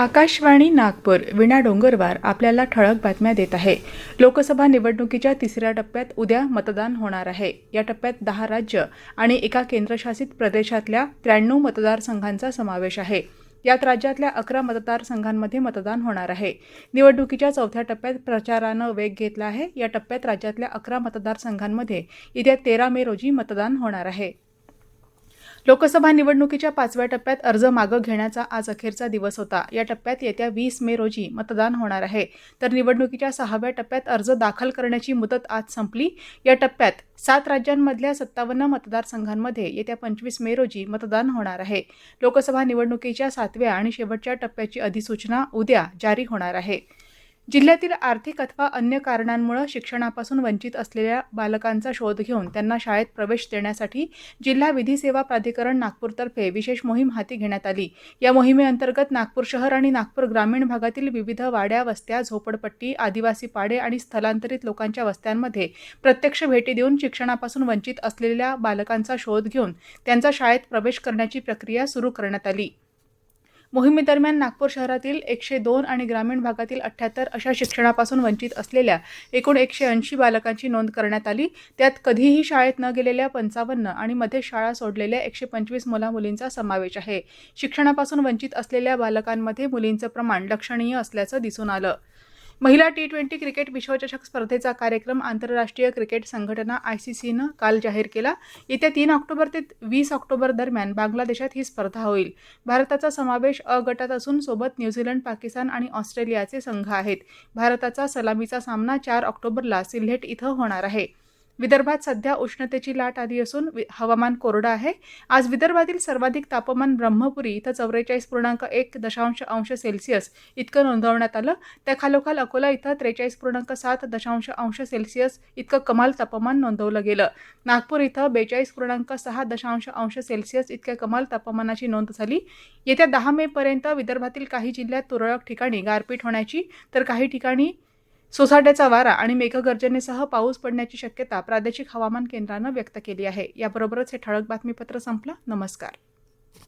आकाशवाणी नागपूर विणा डोंगरवार आपल्याला ठळक बातम्या देत आहे. लोकसभा निवडणुकीच्या तिसऱ्या टप्प्यात उद्या मतदान होणार आहे. या टप्प्यात दहा राज्य आणि एका केंद्रशासित प्रदेशातल्या त्र्याण्णव मतदारसंघांचा समावेश आहे. यात राज्यातल्या अकरा मतदारसंघांमध्ये मतदान होणार आहे. निवडणुकीच्या चौथ्या टप्प्यात प्रचारानं वेग घेतला आहे. या टप्प्यात राज्यातल्या अकरा मतदारसंघांमध्ये येत्या तेरा मे रोजी मतदान होणार आहे. लोकसभा निवडणुकीच्या पाचव्या टप्प्यात अर्ज मागं घेण्याचा आज अखेरचा दिवस होता. या टप्प्यात येत्या वीस मे रोजी मतदान होणार आहे. तर निवडणुकीच्या सहाव्या टप्प्यात अर्ज दाखल करण्याची मुदत आज संपली. या टप्प्यात सात राज्यांमधल्या सत्तावन्न मतदारसंघांमध्ये येत्या पंचवीस मे रोजी मतदान होणार आहे. लोकसभा निवडणुकीच्या सातव्या आणि शेवटच्या टप्प्याची अधिसूचना उद्या जारी होणार आहे. जिल्ह्यातील आर्थिक अथवा अन्य कारणांमुळे शिक्षणापासून वंचित असलेल्या बालकांचा शोध घेऊन त्यांना शाळेत प्रवेश देण्यासाठी जिल्हा विधी सेवा प्राधिकरण नागपूरतर्फे विशेष मोहीम हाती घेण्यात आली. या मोहिमेअंतर्गत नागपूर शहर आणि नागपूर ग्रामीण भागातील विविध वाड्या वस्त्या झोपडपट्टी आदिवासी पाडे आणि स्थलांतरित लोकांच्या वस्त्यांमध्ये प्रत्यक्ष भेटी देऊन शिक्षणापासून वंचित असलेल्या बालकांचा शोध घेऊन त्यांचा शाळेत प्रवेश करण्याची प्रक्रिया सुरू करण्यात आली. मोहिमेदरम्यान नागपूर शहरातील एकशे दोन आणि ग्रामीण भागातील अठ्ठ्याहत्तर अशा शिक्षणापासून वंचित असलेल्या एकूण एकशे ऐंशी बालकांची नोंद करण्यात आली. त्यात कधीही शाळेत न गेलेल्या पंचावन्न आणि मध्ये शाळा सोडलेल्या एकशे पंचवीस मुलामुलींचा समावेश आहे. शिक्षणापासून वंचित असलेल्या बालकांमध्ये मुलींचं प्रमाण लक्षणीय असल्याचं दिसून आलं. महिला टी ट्वेंटी क्रिकेट विश्वचषक स्पर्धेचा कार्यक्रम आंतरराष्ट्रीय क्रिकेट संघटना आय सी सीनं काल जाहीर केला. येत्या तीन ऑक्टोबर ते वीस ऑक्टोबर दरम्यान बांगलादेशात ही स्पर्धा होईल. भारताचा समावेश अ गटात असून सोबत न्यूझीलंड पाकिस्तान आणि ऑस्ट्रेलियाचे संघ आहेत. भारताचा सलामीचा सामना चार ऑक्टोबरला सिल्हेट इथं होणार आहे. विदर्भात सध्या उष्णतेची लाट आली असून वि- हवामान कोरडं आहे. आज विदर्भातील सर्वाधिक तापमान ब्रह्मपुरी इथं चौवेचाळीस पूर्णांक एक दशांश अंश सेल्सिअस इतकं नोंदवण्यात आलं. त्या खालोखाल अकोला इथं त्रेचाळीस पूर्णांक सात दशांश अंश सेल्सिअस इतकं कमाल तापमान नोंदवलं गेलं. नागपूर इथं बेचाळीस पूर्णांक सहा दशांश अंश सेल्सिअस इतक्या कमाल तापमानाची नोंद झाली. येत्या दहा मेपर्यंत विदर्भातील काही जिल्ह्यात तुरळक ठिकाणी गारपीट होण्याची तर काही ठिकाणी सोसाट्याचा वारा आणि मेघगर्जनेसह पाऊस पडण्याची शक्यता प्रादेशिक हवामान केंद्रानं व्यक्त केली आहे. याबरोबरच हे ठळक बातमीपत्र संपलं. नमस्कार.